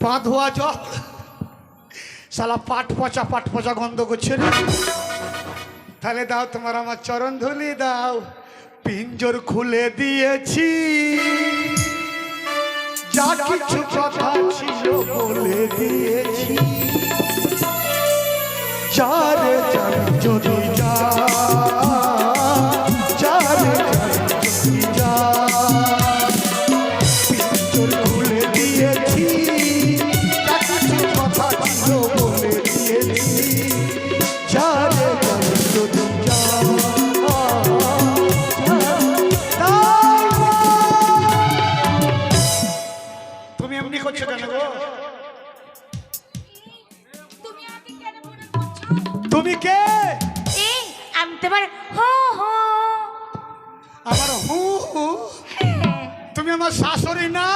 পা ধোয়া জল। পাট পচা পাট পচা গন্ধ করছে তাহলে দাও তোমার আমার চরণ ধুলি, দাও। পিঞ্জর খুলে দিয়েছি। যা কিছু কথা ছিল বলে দিয়েছি। চারে চার যদি তুমি কে? এই আমি তোমার হো হো। আমার হু হু। তুমি আমার শাশুড়ি না?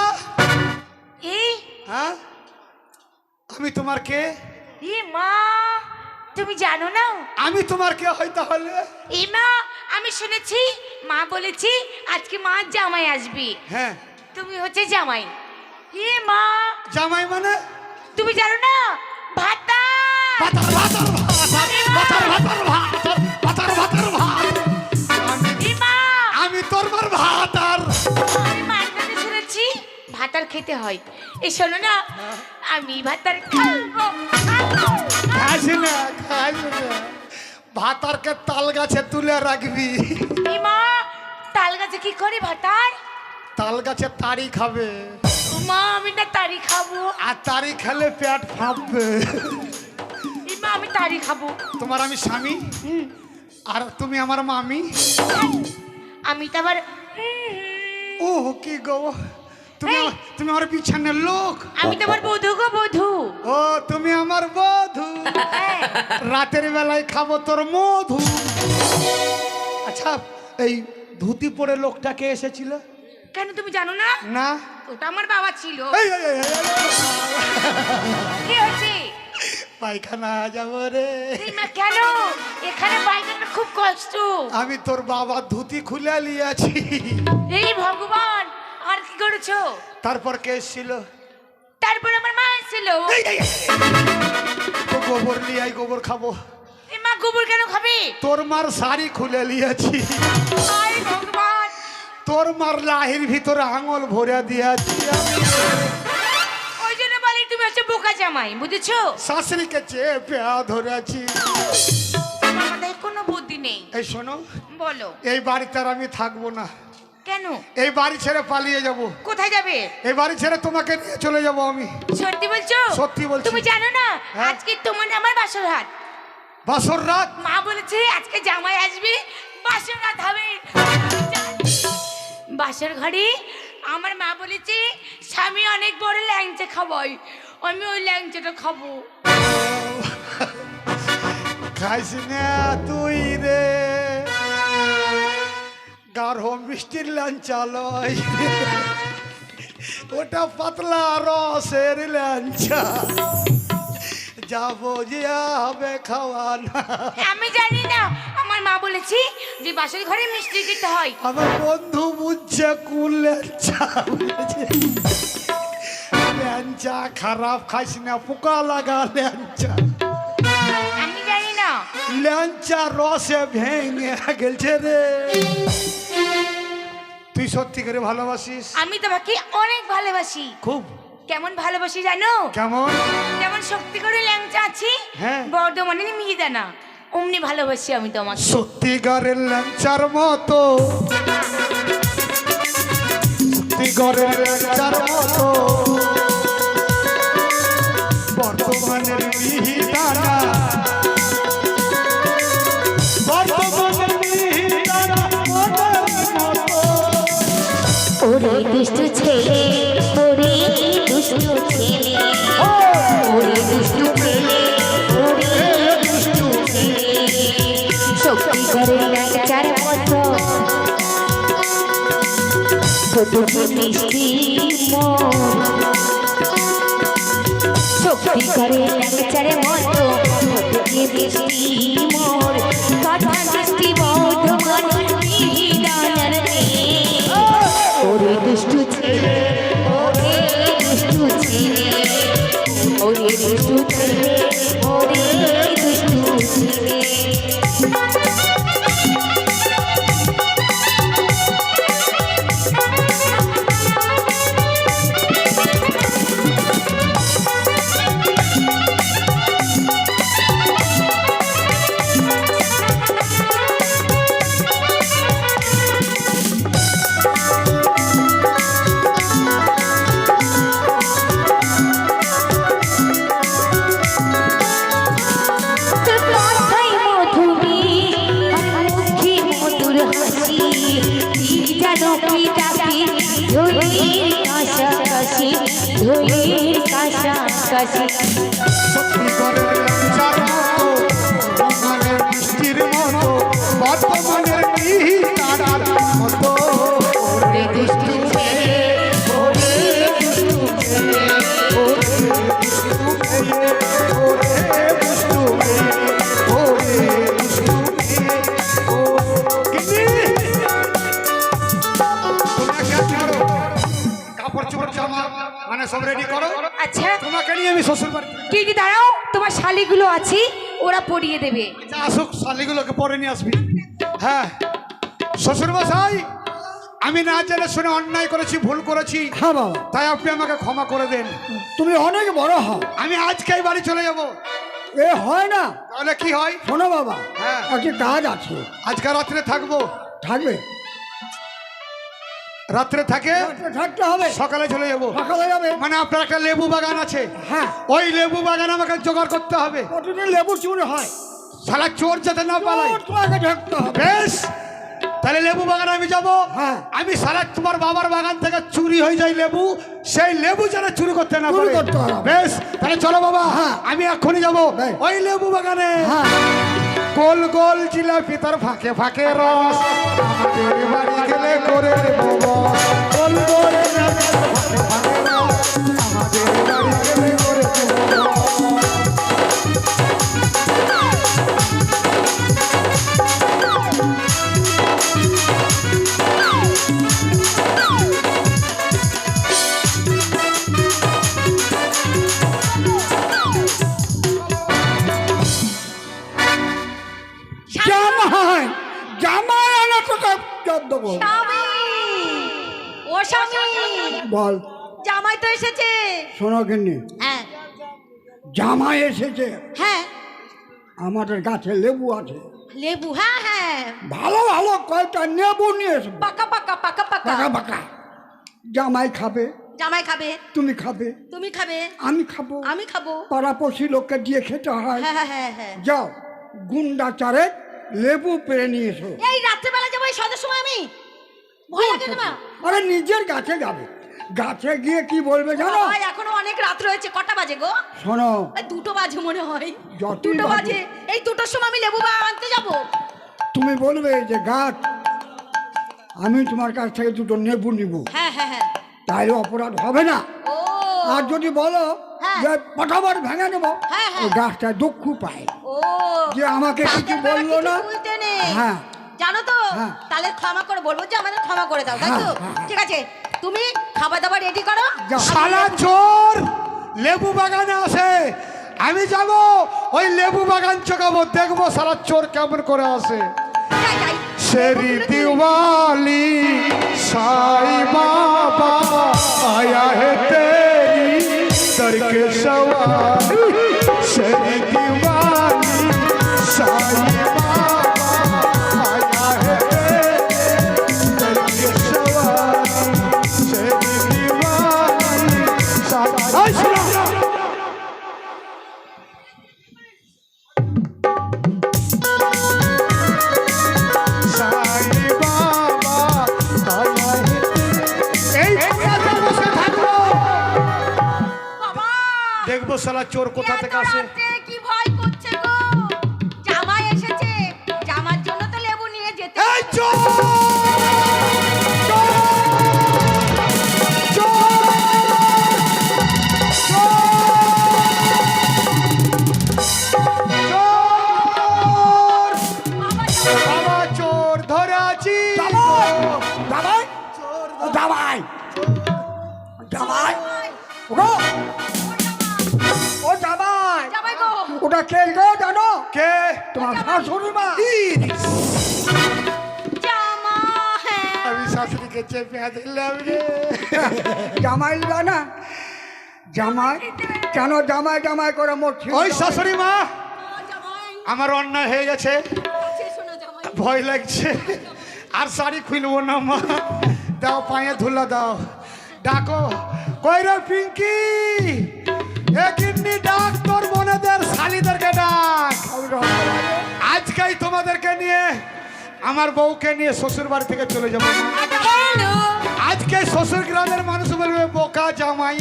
এই হ্যাঁ? আমি তোমার কে? ই মা তুমি জানো না? আমি তোমার কে হয় তাহলে? মা আমি শুনেছি মা বলেছি আজকে মা জামাই আসবি। হ্যাঁ। তুমি হচ্ছে জামাই। এ মা। জামাই মানে? তুমি জানো না? ভাতা। ভাতার ভাতার ভাতার ভাতার ভাতার ভাতার ভাতার ভাত আমি এ তোর মার ভাতার আমি শুনেছি ভাতার খেতে হয়। এই শোনো না আমি ভাতার খাব খাব, খাস না খাস না। ভাতারকে তাল গাছে তুলে রাখবি। এ মা তাল গাছে কি করে ভাতার তাল গাছে তারি খাবে। মা আমি না তারি খাব। আর তারি খেলে পেট ফাঁপবে। এ আমি তারি খাব তোমার আমি স্বামী আর তুমি আমার মামি আমি তো আবার ও কি গো তুমি তুমি আমার বিছানের লোক আমি তো আবার বধু গো বধু ও তুমি আমার বধু হ্যাঁ। রাতের বেলায় খাব তোর মধু আচ্ছা এই ধুতি পরে লোকটাকে এসেছিল কেন তুমি জানো না না ওটা আমার বাবা ছিল কি হয়েছে পায়খানা যাব রে। কেন? এখানে বাইকের খুব কষ্ট। আমি তোর বাবার ধুতি খুলে লিয়েছি এই ভগবান আর কি করেছ? তারপর কে এসেছিল? তারপর আমার মা ছিল এই, এই, এই, তো গোবর নিয়ে আই গোবর খাব। মা গোবর কেন খাবে? তোর মার শাড়ি খুলে লিয়েছি আয় তোর মার লাহির ভিতরে আঙুল ভরে দিয়েছি আমি। বোকা জামাই বুঝেছ? শাশুড়িকে চেপে ধরেছি। মাথায় কোনো বুদ্ধি নেই। এই শোনো বলো। এই বাড়িতে আর আমি থাকব না। কেন? এই বাড়ি ছেড়ে পালিয়ে যাব। কোথায় যাবে? এই বাড়ি ছেড়ে তোমাকে নিয়ে চলে যাব আমি। সত্যি বলছো? সত্যি বলছি। তুমি জানো না হ্যাঁ। আজকে তোমার আমার বাসর হাট বাসর রাত? মা বলেছে আজকে জামাই আসবে বাসর রাত হবে। বাসর ঘরে আমার মা বলেছে স্বামী অনেক বড় ল্যাংচা খাবই আমি ওই ল্যাংচাটা খাব। খাইস না তুই রে। গাঢ় মিষ্টির লাঞ্চালয় ওটা পাতলা রসের লাঞ্চা যাব যে হবে খাওয়ানা আমি জানি না আমার মা বলেছে যে বাসর ঘরে মিষ্টি দিতে হয়। আমার বন্ধু বুঝছে ল্যাঞ্চা বুঝেছে? ল্যাঞ্চা খারাপ খাইস না পোকা লাগা ল্যাঞ্চা। আমি জানি না। ল্যাঞ্চা রসে ভেঙে গেলছে রে। তুই সত্যি করে ভালোবাসিস? আমি তোমাকে অনেক ভালোবাসি। খুব। কেমন ভালোবাসি জানো? কেমন? যেমন শক্তি করে ল্যাংচা আছি হ্যাঁ। বর্ধমানে মিহিদানা। অমনি ভালোবাসি আমি তোমাকে। সত্যিকারের ল্যাঞ্চার মতো। সত্যিকারের ল্যাঞ্চার মতো। ছোটুকু মিষ্টি শক্তি করে চারে মতো ছোটুকু মিষ্টি মোর কথা দৃষ্টি বৌদ্ধ ওরে দুষ্টু ছেলে ওরে দুষ্টু ছেলে, ওরে দুষ্টু ছেলে, ওরে দুষ্টু ছেলে। কাছাকাছি শালিগুলো আছে ওরা পরিয়ে দেবে। যা আসুক শালিগুলোকে পরে নিয়ে আসবি। হ্যাঁ শ্বশুর মশাই আমি না জেনে শুনে অন্যায় করেছি ভুল করেছি হ্যাঁ বাবা। তাই আপনি আমাকে ক্ষমা করে দেন। তুমি অনেক বড় হও। আমি আজকেই বাড়ি চলে যাব। এ হয় না। তাহলে কি হয়? শোনো বাবা হ্যাঁ। একটি কাজ আছে। আজকে রাত্রে থাকব। থাকবে? রাত্রে থাকে? থাকতে হবে। সকালে চলে যাব। সকালে যাবে। মানে আপনার একটা লেবু বাগান আছে। হ্যাঁ। ওই লেবু বাগান আমাকে জোগাড় করতে হবে। কতদিন লেবু চুরি হয়? সারা চোর যাতে না পালায়। তোমাকে ঢাকতে হবে। বেশ তাহলে লেবু বাগানে আমি যাব। হ্যাঁ। আমি সারা তোমার বাবার বাগান থেকে চুরি হয়ে যায় লেবু সেই লেবু যেন চুরি করতে না পারে। বেশ তাহলে চলো বাবা হ্যাঁ। আমি এক্ষুনি যাব। ওই লেবু বাগানে। হ্যাঁ। গোল গোল জিলাপি তার ফাঁকে ফাঁকে রস। বাড়ি গেলে করে দেবো। বল। জামাই তো এসেছে। শোনো কিন্নি হ্যাঁ। জামাই এসেছে। হ্যাঁ। আমাদের গাছে লেবু আছে। লেবু হ্যাঁ হ্যাঁ। ভালো ভালো কয়টা নেবু নিয়ে এসো। পাকা পাকা পাকা পাকা। পাকা পাকা। জামাই খাবে। জামাই খাবে। তুমি খাবে। তুমি খাবে। আমি খাব। আমি খাব। পাড়াপড়শি লোককে দিয়ে খেতে হয়। হ্যাঁ হ্যাঁ হ্যাঁ হ্যাঁ। যাও গুন্ডা চারে লেবু পেরে নিয়ে এসো। এই রাত্রেবেলা যাব এই সন্ধ্যের সময় আমি? ভয় লাগে তোমার? আরে নিজের গাছে যাবে। গাছে গিয়ে কি বলবে জানো? ভাই এখনও অনেক রাত রয়েছে। কটা বাজে গো? শোনো। এই দুটো বাজে মনে হয়। দুটো বাজে। এই দুটোর সময় আমি লেবু বাগান আনতে যাব? তুমি বলবে যে গাছ আমি তোমার কাছ থেকে দুটো নেবু নিব। হ্যাঁ হ্যাঁ হ্যাঁ। তাহলে অপরাধ হবে না। আর যদি বলো হ্যাঁ। যে পটাপট ভেঙে নেব হ্যাঁ, হ্যাঁ। গাছটা দুঃখ পায়। ও। যে আমাকে কিছু বলল না? হ্যাঁ। জানো তো। তাহলে ক্ষমা করে বলব যে আমাদের ক্ষমা করে দাও তাই তো। ঠিক আছে। তুমি খাবার দাবার রেডি করো শালা চোর! লেবু বাগানে আসে। আমি যাব ওই লেবু বাগান চোখাবো দেখব সারা চোর কেমন করে আসে। সেরি দিওয়ালি সাই বাবা আয়া হে তেরি সেরি দেখব সালা চোর কোথা থেকে আসে। কি ভয় করছে গো? জামাই এসেছে। জামার জন্য তো লেবু নিয়ে যেতে এই চোর চোর! জামাই জামাই ওগো ও জামাই জামাই গো ওটা কে গো জানো কে তোমার শাশুড়ি মা আমি শাশুড়িকে চেপে দিলাম রে জামাই না জামাই কেন জামাই জামাই করে মরছি ওই শাশুড়ি মা আমার অন্যায় হয়ে গেছে। শেষ ভয় লাগছে। আর শাড়ি খুলবো না মা। দাও পায়ে ধুলা দাও। ডাকো কই রে পিঙ্কি? এ কিডনি ডাক তোর বোনেদের শালিদেরকে ডাক। আজকেই তোমাদেরকে নিয়ে আমার বউকে নিয়ে শ্বশুর বাড়ি থেকে চলে যাব। আজকে শ্বশুর গ্রামের মানুষ বলবে বোকা জামাই।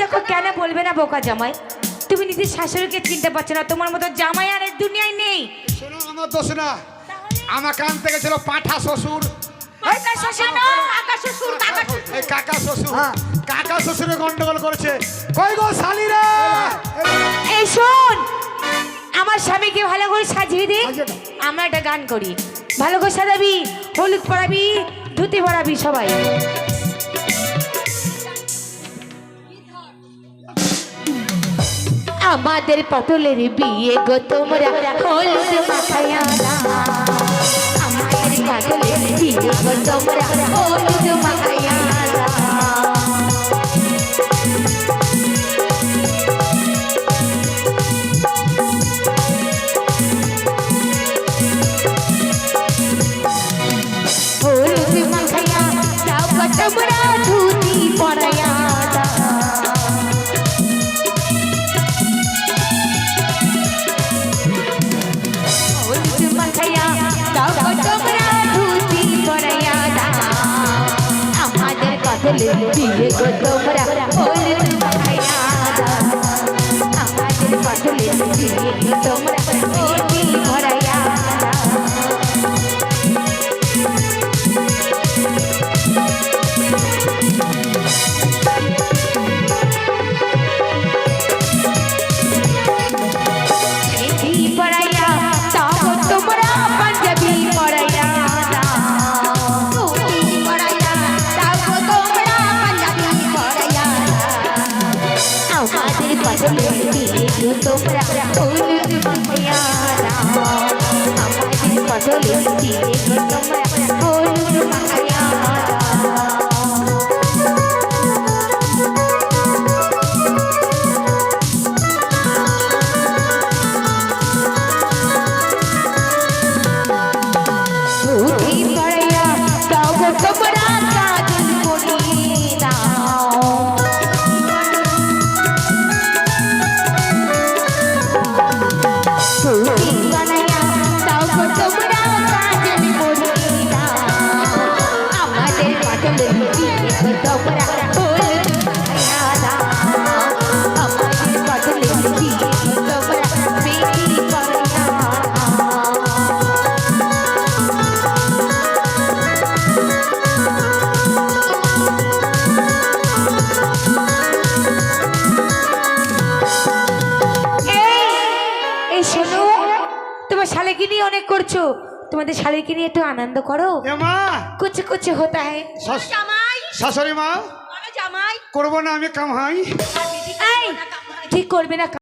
দেখো কেন বলবে না বোকা জামাই? তুমি নিজের শাশুড়িকে চিনতে পারছ না তোমার মতো জামাই আর দুনিয়ায় নেই। শোনো আমার দোষ না। আমার কান থেকে ছিল পাঠা শ্বশুর। কাকা শ্বশুর কাকা শ্বশুর হ্যাঁ। কাকা শ্বশুরে গন্ডগোল করেছে। কই গো শালিরা এই শোন আমার স্বামীকে ভালো করে সাজিয়ে দে আমরা একটা গান করি। ভালো করে সাজাবি হলুদ পরাবি ধুতি পরাবি সবাই। আমাদের পটলের বিয়ে গো তোমরা হলুদ মাখায়া না। আমাদের পটলের বিয়ে গো তোমরা হলুদ মাখায়া দিয়ে গো তোমরা মাখায়া না। আমাদের কদলে দিয়ে তোমরা আমাদের তোমরা হলুদ মাখাইয়া আমাদের বদলে দিয়ে তোমরা হলুদ মাখাইয়া না তোমাদের শাড়িকে নিয়ে একটু আনন্দ করো। কুচি কুচ হতা হে জামাই। শাশুড়ি মা! বলো জামাই। করব না আমি কামাই ঠিক করবে না।